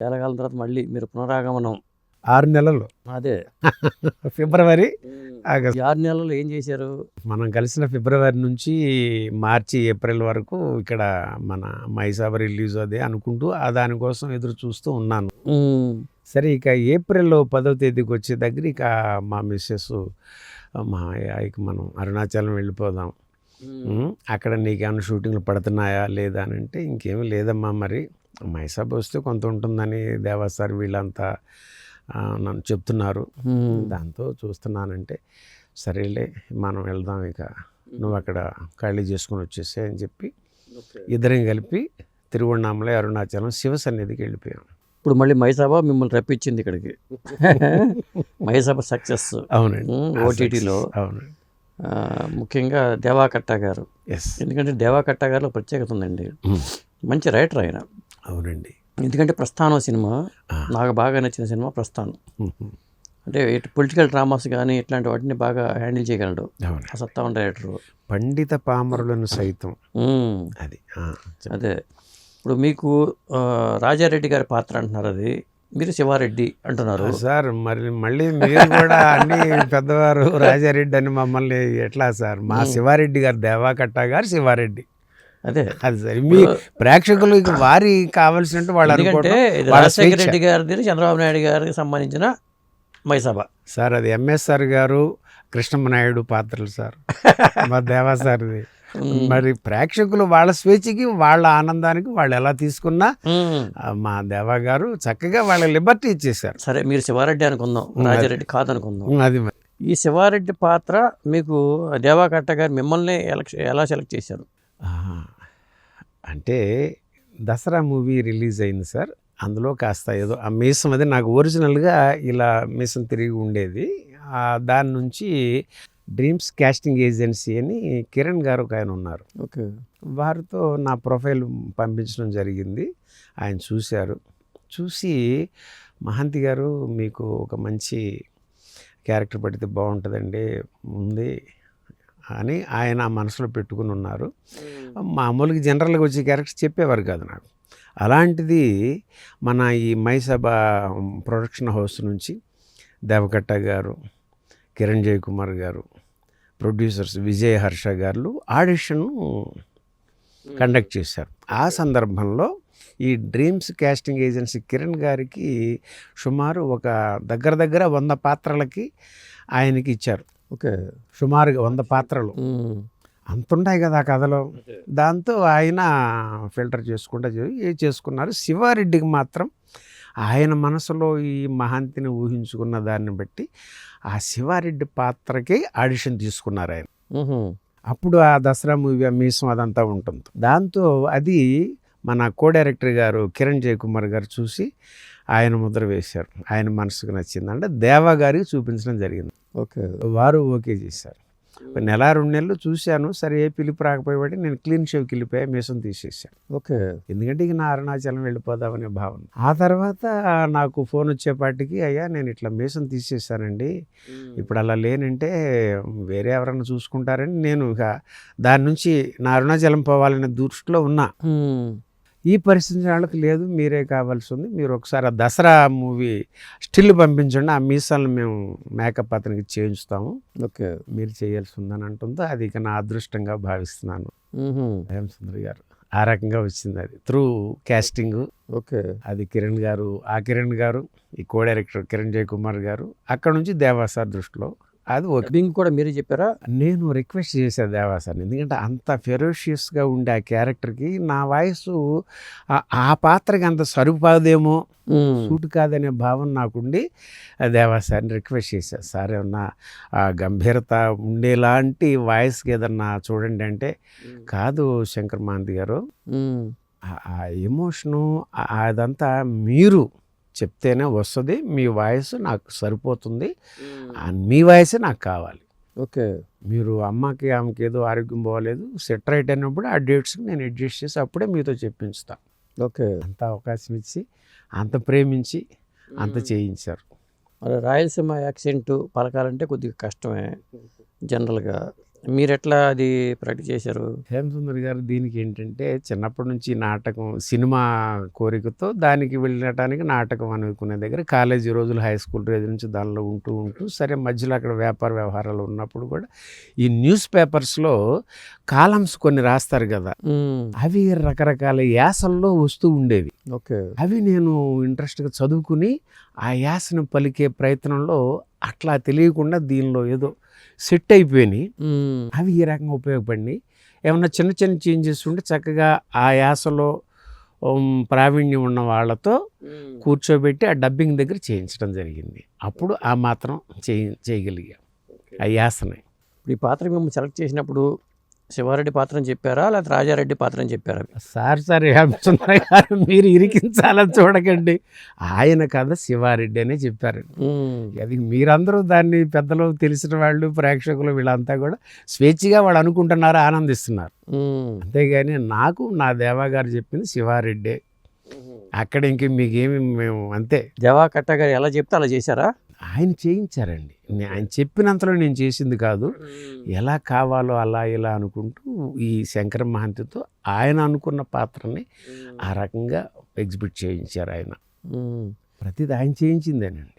చాలా కాలం తర్వాత మళ్ళీ మీరు పునరాగమనం. ఆరు నెలలు. అదే. ఫిబ్రవరి ఆగస్ట్. ఆరు నెలల్లో ఏం చేశారు? మనం కలిసిన ఫిబ్రవరి నుంచి మార్చి ఏప్రిల్ వరకు ఇక్కడ మన మైసాబ రిలీజ్ అదే అనుకుంటూ ఆ దానికోసం ఎదురు చూస్తూ ఉన్నాను. సరే ఇక ఏప్రిల్ పదవ తేదీకి వచ్చే దగ్గర ఇక మా మిస్సెస్ మా ఇక మనం అరుణాచలం వెళ్ళిపోదాం. అక్కడ నీకేమైనా షూటింగ్లు పడుతున్నాయా లేదా అని అంటే ఇంకేమీ లేదమ్మా మరి. మైసాబ్ వస్తే కొంత ఉంటుందని దేవా సార్ వీళ్ళంతా నన్ను చెప్తున్నారు. దాంతో చూస్తున్నానంటే సరేలే మనం వెళ్దాం ఇక. నువ్వు అక్కడ ఖాళీ చేసుకొని వచ్చేసే అని చెప్పి ఇద్దరం కలిపి తిరువണ്ണామలై అరుణాచలం శివ సన్నిధికి వెళ్ళిపోయాం. ఇప్పుడు మళ్ళీ మైసాబా మిమ్మల్ని రప్పించింది ఇక్కడికి. మైసాబా సక్సెస్. అవునండి. ఓటీటీలో అవునండి. ముఖ్యంగా దేవాకట్ట గారు. ఎస్ ఎందుకంటే దేవాకట్ట గారిలో ప్రత్యేకత ఉందండి. మంచి రైటర్ ఆయన. అవునండి. ఎందుకంటే ప్రస్థానం సినిమా. నాకు బాగా నచ్చిన సినిమా ప్రస్థానం. అంటే ఇటు పొలిటికల్ డ్రామాస్ కానీ ఇట్లాంటి వాటిని బాగా హ్యాండిల్ చేయగలడు. అవును ఆ సత్తా ఉన్న డైరెక్టర్. పండిత పామరులను సైతం. అది. అదే. ఇప్పుడు మీకు రాజారెడ్డి గారి పాత్ర అంటున్నారు అది. మీరు శివారెడ్డి అంటున్నారు. సార్ మరి మళ్ళీ మీరు కూడా అన్ని పెద్దవారు రాజారెడ్డి అని మమ్మల్ని ఎట్లా సార్? మా శివారెడ్డి గారు దేవాకట్ట గారు శివారెడ్డి. అదే. అది సరే. మీ ప్రేక్షకులకు వారి కావాల్సినట్టు వాళ్ళు ఎందుకంటే వాళ్ళ రాజశేఖర. రెడ్డి గారిది చంద్రబాబు నాయుడు గారికి సంబంధించిన మైసభ. సార్ అది ఎంఎస్ఆర్ గారు కృష్ణమనాయుడు పాత్రలు సార్. మా దేవా సార్ది. మరి ప్రేక్షకులు వాళ్ళ స్వేచ్ఛకి వాళ్ళ ఆనందానికి వాళ్ళు ఎలా తీసుకున్నా మా దేవా గారు చక్కగా వాళ్ళ లిబర్టీ ఇచ్చేశారు. సరే మీరు శివారెడ్డి అనుకుందాం రాజారెడ్డి కాదనుకుందాం. అది. ఈ శివారెడ్డి పాత్ర మీకు దేవాకట్ట గారు మిమ్మల్ని ఎలక్ష- ఎలా సెలెక్ట్ చేశారు? అంటే దసరా మూవీ రిలీజ్ అయింది సార్. అందులో కాస్త ఏదో ఆ మీసం అది నాకు ఒరిజినల్గా ఇలా మీసం తిరిగి ఉండేది. దాని నుంచి డ్రీమ్స్ కాస్టింగ్ ఏజెన్సీ అని కిరణ్ గారు ఒక ఆయన ఉన్నారు. ఓకే. వారితో నా ప్రొఫైల్ పంపించడం జరిగింది. ఆయన చూశారు. చూసి మహంతి గారు మీకు ఒక మంచి క్యారెక్టర్ పడితే బాగుంటుందండి ఉంది. అని ఆయన మనసులో పెట్టుకుని ఉన్నారు. మామూలుగా జనరల్గా వచ్చే క్యారెక్టర్స్ చెప్పేవారు కాదు నాకు. అలాంటిది మన ఈ మైసభ ప్రొడక్షన్ హౌస్ నుంచి దేవకట్ట గారు కిరణ్ జయకుమార్ గారు ప్రొడ్యూసర్స్ విజయ్ హర్ష గారు ఆడిషన్ కండక్ట్ చేశారు. ఆ సందర్భంలో ఈ డ్రీమ్స్ కాస్టింగ్ ఏజెన్సీ కిరణ్ గారికి సుమారు ఒక దగ్గర దగ్గర వంద పాత్రలకి ఆయనకి ఇచ్చారు. ఓకే. సుమారుగా వంద పాత్రలు. అంత ఉంటాయి కదా ఆ కథలో. దాంతో ఆయన ఫిల్టర్ చేసుకుంటా చేసుకున్నారు. శివారెడ్డికి మాత్రం ఆయన మనసులో ఈ మహాంతిని ఊహించుకున్న దాన్ని బట్టి ఆ శివారెడ్డి పాత్రకి ఆడిషన్ తీసుకున్నారు ఆయన. అప్పుడు ఆ దసరా మూవీ ఆ మీసం అదంతా ఉంటుంది. దాంతో అది మన కో డైరెక్టర్ గారు కిరణ్ జయకుమార్ గారు చూసి ఆయన ముద్ర వేశారు. ఆయన మనసుకు నచ్చింది అంటే దేవా గారికి చూపించడం జరిగింది. ఓకే. వారు ఓకే చేశారు. నెల రెండు నెలలు చూశాను. సరే ఏ పిలుపు రాకపోయేవాడి నేను క్లీన్ షేవ్కి వెళ్ళిపోయా మీసం తీసేసాను ఓకే. ఎందుకంటే ఇక నా అరుణాచలం వెళ్ళిపోదామనే భావన. ఆ తర్వాత నాకు ఫోన్ వచ్చేపాటికి అయ్యా నేను ఇట్లా మీసం తీసేసానండి ఇప్పుడు అలా లేనంటే వేరే ఎవరన్నా చూసుకుంటారని నేను ఇక దాని నుంచి నా అరుణాచలం పోవాలనే దృష్టిలో ఉన్నా. ఈ పరిస్థితి వాళ్ళకి లేదు మీరే కావాల్సి ఉంది. మీరు ఒకసారి ఆ దసరా మూవీ స్టిల్ పంపించండి. ఆ మీసాలను మేము మేకప్ అతనికి చేయించుతాము. ఓకే. మీరు చేయాల్సి ఉందని అంటుందో? అది ఇక నా అదృష్టంగా భావిస్తున్నాను. హేమ సుందరి గారు. ఆ రకంగా వచ్చింది అది. Through casting okay. అది కిరణ్ గారు. ఆ కిరణ్ గారు ఈ కో డైరెక్టర్ కిరణ్ జయకుమార్ గారు అక్కడ నుంచి దేవాసార్ దృష్టిలో అది ఓకే డబ్బింగ్ కూడా మీరే చెప్పారా నేను రిక్వెస్ట్ చేశాను దేవాసార్ని ఎందుకంటే అంత ఫెరోషియస్గా ఉండే ఆ క్యారెక్టర్కి నా వాయిస్ ఆ- పాత్రకి అంత సరిపోదేమో. సూట్ కాదనే భావన నాకుండి ఆ దేవాసార్ని రిక్వెస్ట్ చేశాను సార్ ఏమన్నా ఆ గంభీరత ఉండేలాంటి వాయిస్కి ఏదన్నా చూడండి అంటే కాదు శంకర్ మహాంతి గారు. ఆ- ఎమోషను అదంతా మీరు చెప్తేనే వస్తుంది. మీ వాయిస్ నాకు సరిపోతుంది. మీ వాయిసే నాకు కావాలి. ఓకే. మీరు అమ్మకి ఆమెకి ఏదో ఆరోగ్యం బాగోలేదు సెట్ రైట్ అయినప్పుడు ఆ డేట్స్కి నేను అడ్జస్ట్ చేసి అప్పుడే మీతో చెప్పించుతా. ఓకే. అంత అవకాశం ఇచ్చి అంత ప్రేమించి అంత చేయించారు. మరి రాయలసీమ యాక్సెంట్ పలకాలంటే కొద్దిగా కష్టమే. జనరల్గా మీరు ఎట్లా అది ప్రాక్టీస్ చేశారు? హేమసుందర్ గారు దీనికి ఏంటంటే చిన్నప్పటి నుంచి నాటకం సినిమా కోరికతో దానికి వెళ్ళటానికి నాటకం అనుకునే దగ్గర కాలేజీ రోజులు హై స్కూల్ రోజు నుంచి దానిలో ఉంటూ ఉంటూ సరే మధ్యలో అక్కడ వ్యాపార వ్యవహారాలు ఉన్నప్పుడు కూడా ఈ న్యూస్ పేపర్స్లో కాలమ్స్ కొన్ని రాస్తారు కదా అవి రకరకాల యాసల్లో వస్తూ ఉండేవి. ఓకే. అవి నేను ఇంట్రెస్ట్గా చదువుకుని ఆ యాసను పలికే ప్రయత్నంలో అట్లా తెలియకుండా దీనిలో ఏదో సెట్ అయిపోయినాయి. అవి ఈ రకంగా ఉపయోగపడినాయి. ఏమన్నా చిన్న చిన్న చేంజెస్ ఉంటే చక్కగా ఆ యాసలో ప్రావీణ్యం ఉన్న వాళ్ళతో కూర్చోబెట్టి ఆ డబ్బింగ్ దగ్గర చేయించడం జరిగింది. అప్పుడు ఆ మాత్రం చేయ చేయగలిగా. ఆ యాసని. ఇప్పుడు ఈ పాత్ర మేము సెలెక్ట్ చేసినప్పుడు శివారెడ్డి పాత్ర అని చెప్పారా? లేకపోతే రాజారెడ్డి పాత్ర అని చెప్పారా? సార్ సార్ హేమచంద్ర గారు. మీరు ఇరికించాలని చూడకండి. ఆయన కథ శివారెడ్డి అనే చెప్పారు. అది మీరందరూ దాన్ని పెద్దలు తెలిసిన వాళ్ళు ప్రేక్షకులు వీళ్ళంతా కూడా స్వేచ్ఛగా వాళ్ళు అనుకుంటున్నారు ఆనందిస్తున్నారు. అంతేగాని నాకు నా దేవా గారు చెప్పింది శివారెడ్డే. అక్కడ ఇంక మీకేమి మేము అంతే. జవా కట్ట గారు ఎలా చెప్తే అలా చేశారా? ఆయన చేయించారండి. ఆయన చెప్పినంతలో నేను చేసింది కాదు. ఎలా కావాలో అలా ఇలా అనుకుంటూ ఈ శంకర మహంతితో ఆయన అనుకున్న పాత్రని ఆ రకంగా ఎగ్జిబిట్ చేయించారు ఆయన. ప్రతిది ఆయన చేయించిందేనండి.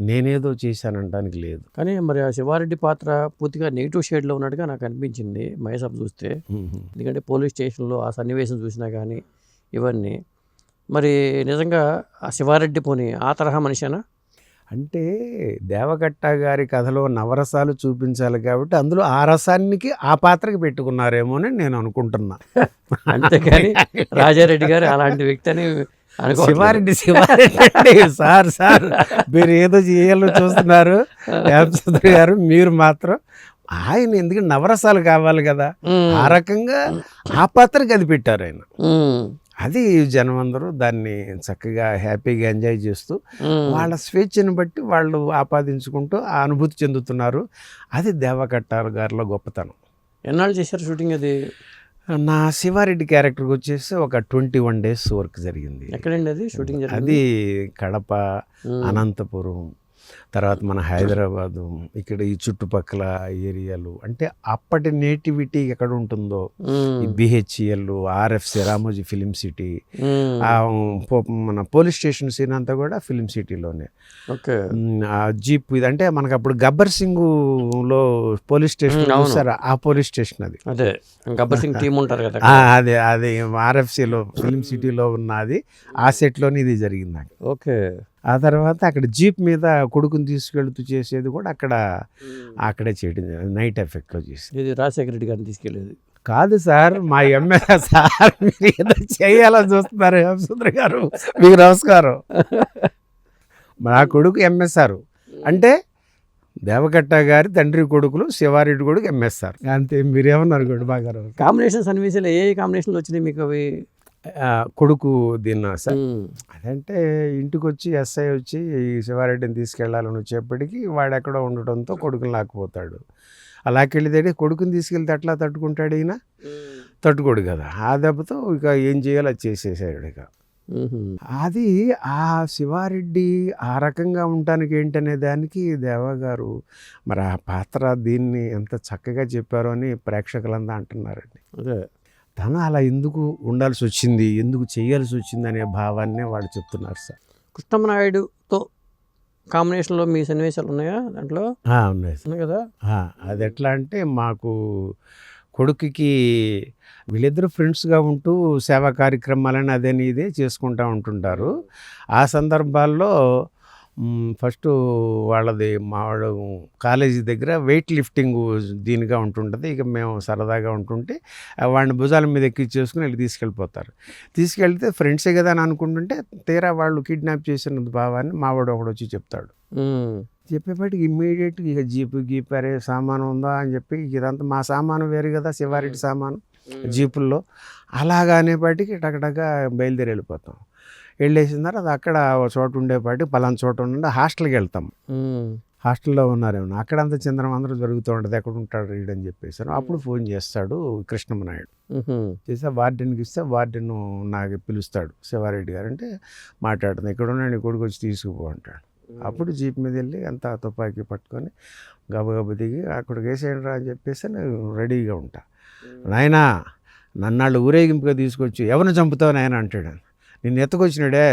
నేనేదో చేశానంటానికి లేదు. కానీ మరి ఆ శివారెడ్డి పాత్ర పూర్తిగా నెగిటివ్ షేడ్లో ఉన్నట్టుగా నాకు అనిపించింది మహేసాబ్ చూస్తే. ఎందుకంటే పోలీస్ స్టేషన్లో ఆ సన్నివేశం చూసినా కానీ ఇవన్నీ. మరి నిజంగా ఆ శివారెడ్డి పోని ఆ తరహా మనిషేనా? అంటే దేవగట్ట గారి కథలో నవరసాలు చూపించాలి కాబట్టి అందులో ఆ రసానికి ఆ పాత్రకి పెట్టుకున్నారేమో అని నేను అనుకుంటున్నా. అంతేకాని రాజారెడ్డి గారు అలాంటి వ్యక్తి అని. శివారెడ్డి శివారెడ్డి. సార్ సార్ మీరు ఏదో చేయాలో చూస్తున్నారు. రామచంద్ర గారు మీరు మాత్రం ఆయన ఎందుకంటే నవరసాలు కావాలి కదా? ఆ రకంగా ఆ పాత్రకి అది పెట్టారు ఆయన. అది జనం అందరూ దాన్ని చక్కగా హ్యాపీగా ఎంజాయ్ చేస్తూ. వాళ్ళ స్వేచ్ఛను బట్టి వాళ్ళు ఆపాదించుకుంటూ ఆ అనుభూతి చెందుతున్నారు. అది దేవకట్టారు గారిలో గొప్పతనం. ఎన్నాళ్ళు చేశారు షూటింగ్ అది? నా శివారెడ్డి క్యారెక్టర్కి వచ్చేసి ఒక ట్వంటీ వన్ డేస్ వర్క్ జరిగింది. ఎక్కడండి అది? షూటింగ్ అది కడప అనంతపురం తర్వాత మన హైదరాబాదు ఇక్కడ ఈ చుట్టుపక్కల ఏరియాలు అంటే అప్పటి నేటివిటీ ఎక్కడ ఉంటుందో? ఈ BHL RFC Ramoji film city మన పోలీస్ స్టేషన్ సీన్ అంతా కూడా ఫిలిం సిటీలోనే. ఓకే. మ్, ఆ జీప్ ఇది అంటే మనకు అప్పుడు గబ్బర్ సింగ్లో పోలీస్ స్టేషన్. చూసారా? ఆ పోలీస్ స్టేషన్ అది. అదే గబ్బర్ సింగ్ టీం ఉంటారు కదా అదే అది ఆర్ఎఫ్సిలో ఫిలిం సిటీలో ఉన్నది ఆ సెట్లోనే ఇది జరిగింది నాకు. ఓకే. ఆ తర్వాత అక్కడ జీప్ మీద కొడుకుని తీసుకెళ్తూ చేసేది కూడా అక్కడ అక్కడే చేయడం. నైట్ ఎఫెక్ట్లో చేసి ఇది రాజశేఖర రెడ్డి గారిని తీసుకెళ్ళేది. కాదు సార్ మా ఎమ్మెల్యే సార్ మీరు ఏదో చేయాలని చూస్తున్నారు హేమసుందర్ గారు. మీకు నమస్కారం. మా కొడుకు ఎంఎస్ఆర్ అంటే దేవకట్ట గారి తండ్రి కొడుకులు శివారెడ్డి కొడుకు ఎంఎస్ఆర్ అంతే మీరేమన్నారు గొడ్డు బాగారు? కాంబినేషన్ సన్నివేశాలు ఏ ఏ కాంబినేషన్లు వచ్చినాయి మీకు అవి? కొడుకు దీన్న సార్. అదంటే ఇంటికి వచ్చి ఎస్ఐ వచ్చి ఈ శివారెడ్డిని తీసుకెళ్ళాలని వచ్చేప్పటికి వాడు ఎక్కడో ఉండటంతో కొడుకుని లాక్కుపోతాడు. అలాకెళ్ళితే కొడుకుని తీసుకెళ్తే ఎట్లా తట్టుకుంటాడు ఈయన? తట్టుకోడు కదా. ఆ దెబ్బతో ఇక ఏం చేయాలో అది చేసేసాడు ఇక. అది ఆ శివారెడ్డి ఆ రకంగా ఉండటానికి ఏంటనే దానికి దేవా గారు మరి ఆ పాత్ర దీన్ని ఎంత చక్కగా చెప్పారో అని ప్రేక్షకులంతా అంటున్నారండి. అదే. తను అలా ఎందుకు ఉండాల్సి వచ్చింది ఎందుకు చేయాల్సి వచ్చింది అనే భావాన్నే వాళ్ళు చెప్తున్నారు సార్. కృష్ణమనాయుడుతో కాంబినేషన్లో మీ సన్నివేశాలు ఉన్నాయా దాంట్లో? ఉన్నాయి కదా? అది ఎట్లా అంటే మాకు కొడుకుకి వీళ్ళిద్దరూ ఫ్రెండ్స్గా ఉంటూ సేవా కార్యక్రమాలని అదని ఇదే చేసుకుంటూ ఉంటుంటారు. ఆ సందర్భాల్లో ఫస్ట్ వాళ్ళది మావాడు కాలేజీ దగ్గర వెయిట్ లిఫ్టింగ్ దీనిగా ఉంటుంటుంది. ఇక మేము సరదాగా ఉంటుంటే వాడిని భుజాల మీద ఎక్కించేసుకుని వెళ్ళి తీసుకెళ్ళిపోతారు. తీసుకెళ్తే ఫ్రెండ్సే కదా అని అనుకుంటుంటే తీరా వాళ్ళు కిడ్నాప్ చేసిన భావాన్ని మావాడు ఒకడు వచ్చి చెప్తాడు. చెప్పేపాటికి ఇమ్మీడియట్గా ఇక జీపు గీప్ అరే సామాను ఉందా అని చెప్పి ఇదంతా మా సామాను వేరు కదా శివారెడ్డి సామాను జీపుల్లో. అలాగా అనేపాటికి టకటక బయలుదేరి వెళ్ళిపోతాం. వెళ్ళేసిన తర్వాత అక్కడ చోట ఉండేపాటి పలానా చోట ఉండే హాస్టల్కి వెళ్తాం. హాస్టల్లో ఉన్నారేమో. అక్కడంతా చంద్రం అందరూ జరుగుతూ ఉంటుంది ఎక్కడ ఉంటాడు వీడని చెప్పేసాను అప్పుడు ఫోన్ చేస్తాడు కృష్ణమనాయుడు. చేస్తే వార్డెన్కి ఇస్తే వార్డెన్ నాకు పిలుస్తాడు. శివారెడ్డి గారు అంటే మాట్లాడుతుంది ఇక్కడ ఉన్నాడు నీ కొడుకు వచ్చి తీసుకుపో అంటాడు. అప్పుడు జీప్ మీద వెళ్ళి అంత తుపాకీ పట్టుకొని గబగబ దిగి అక్కడికి వేసేయండి రా అని చెప్పేసి నేను రెడీగా ఉంటా. నాయనా నన్నాళ్ళు ఊరేగింపుగా తీసుకొచ్చి ఎవరిని చంపుతావు నాయన అంటాడు. నిన్ను ఎత్తుకొచ్చినాడే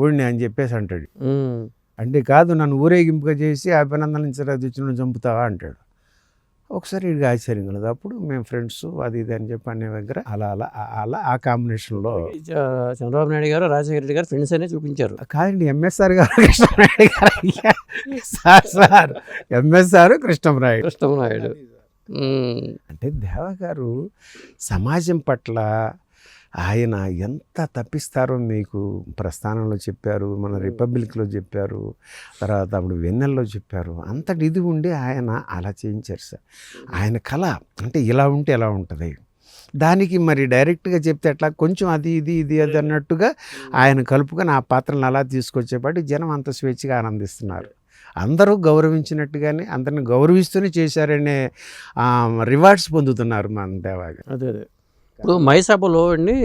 ఊడిని అని చెప్పేసి అంటాడు. అంటే కాదు నన్ను ఊరేగింపుగా చేసి అభినందనించరా తెచ్చిన చంపుతావా అంటాడు ఒకసారి ఇది ఆశ్చర్యం కలదు అప్పుడు మేము ఫ్రెండ్స్ అది ఇది అని చెప్పి అనే దగ్గర అలా అలా అలా ఆ కాంబినేషన్లో చంద్రబాబు నాయుడు గారు రాజశేఖర రెడ్డి గారు ఫ్రెండ్స్ అనే చూపించారు కాదండి ఎంఎస్ఆర్ గారు కృష్ణరాయుడు గారు. సార్ సార్ ఎంఎస్ఆర్ కృష్ణనాయుడు ఉమ్. అంటే దేవ గారు సమాజం పట్ల ఆయన ఎంత తప్పిస్తారో మీకు ప్రస్థానంలో చెప్పారు మన రిపబ్లిక్లో చెప్పారు తర్వాత అప్పుడు వెన్నెల్లో చెప్పారు. అంతటి ఇది ఉండి ఆయన అలా చేయించారు సార్. ఆయన కళ అంటే ఇలా ఉంటే ఎలా ఉంటుంది? దానికి మరి డైరెక్ట్గా చెప్తే ఎట్లా? కొంచెం అది ఇది ఇది అది అన్నట్టుగా ఆయన కలుపుకొని ఆ పాత్రలను అలా తీసుకొచ్చేపాటి జనం అంత స్వేచ్ఛగా ఆనందిస్తున్నారు. అందరూ గౌరవించినట్టుగానే అందరిని గౌరవిస్తూనే చేశారనే రివార్డ్స్ పొందుతున్నారు మన దేవాగా అదే అదే. ఇప్పుడు మైసభలో అండి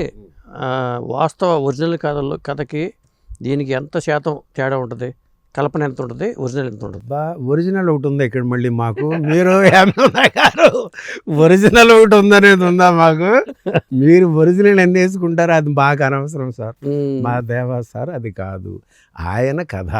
వాస్తవ ఒరిజినల్ కథలో కథకి దీనికి ఎంత శాతం తేడా ఉంటుంది? కల్పన ఎంత ఉంటుంది? ఒరిజినల్ ఎంత ఉంటుంది? బా ఒరిజినల్ ఒకటి ఉంది ఇక్కడ మళ్ళీ మాకు. మీరు గారు ఒరిజినల్ ఒకటి ఉందనేది ఉందా మాకు? మీరు ఒరిజినల్ ఎన్ని వేసుకుంటారో అది మాకు అనవసరం సార్. మా దేవా సార్ అది కాదు. ఆయన కథ.